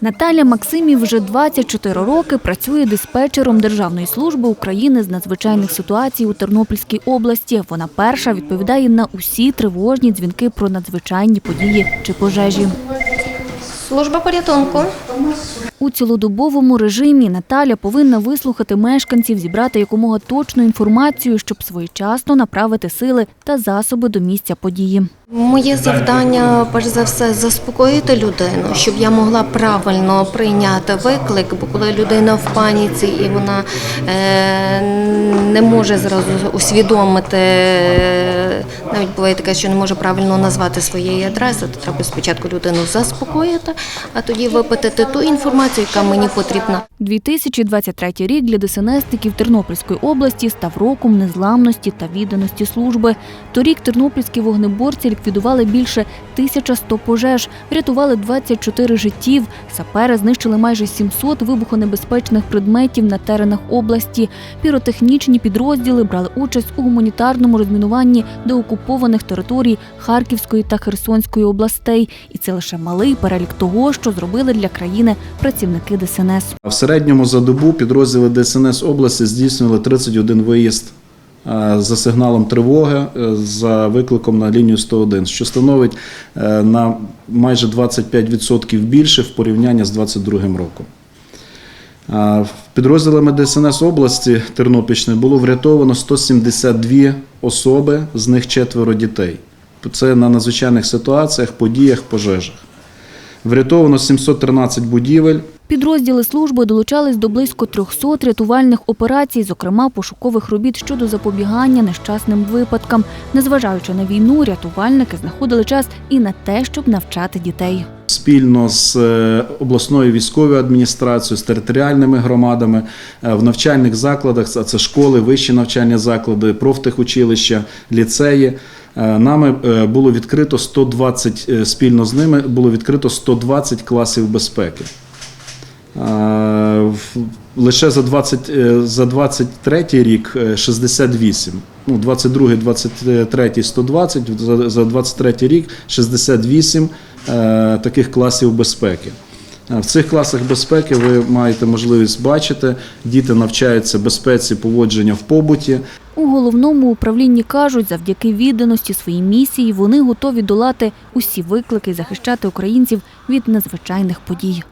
Наталя Максимів вже 24 роки працює диспетчером Державної служби України з надзвичайних ситуацій у Тернопільській області. Вона перша відповідає на усі тривожні дзвінки про надзвичайні події чи пожежі. Служба порятунку. У цілодобовому режимі Наталя повинна вислухати мешканців, зібрати якомога точну інформацію, щоб своєчасно направити сили та засоби до місця події. Моє завдання, перш за все, заспокоїти людину, щоб я могла правильно прийняти виклик, бо коли людина в паніці і вона е, не може зразу усвідомити, навіть буває таке, що не може правильно назвати своєї адреси, то треба спочатку людину заспокоїти, а тоді випитати ту інформацію, яка мені потрібна. 2023 рік для ДСНСників Тернопільської області став роком незламності та відданості служби. Торік тернопільські вогнеборці ліквідували більше 1100 пожеж, врятували 24 життів. Сапери знищили майже 700 вибухонебезпечних предметів на теренах області. Піротехнічні підрозділи брали участь у гуманітарному розмінуванні деокупованих територій Харківської та Херсонської областей. І це лише малий перелік того, що зробили для країни працівники ДСНС. В середньому за добу підрозділи ДСНС області здійснювали 31 виїзд е, за сигналом тривоги е, за викликом на лінію 101, що становить е, на майже 25% більше в порівнянні з 2022 роком. Підрозділами ДСНС області Тернопільщини було врятовано 172 особи, з них четверо дітей. Це на надзвичайних ситуаціях, подіях, пожежах. Врятовано 713 будівель, Підрозділи служби долучались до близько 300 рятувальних операцій, зокрема пошукових робіт щодо запобігання нещасним випадкам. Незважаючи на війну, рятувальники знаходили час і на те, щоб навчати дітей. спільно з е, обласною військовою адміністрацією, з територіальними громадами е, в навчальних закладах, а це школи, вищі навчальні заклади, профтехучилища, ліцеї. Е, Нами е, було відкрито 120, е, спільно з ними було відкрито 120 класів безпеки. Лише за 20, е, за 23 рік е, 68. Ну, 22, 23 120, за- за 23 рік 68 е, таких класів безпеки. В цих класах безпеки ви маєте можливість бачити, діти навчаються безпеці поводження в побуті, У головному управлінні кажуть, завдяки відданості своїй місії вони готові долати усі виклики, захищати українців від надзвичайних подій.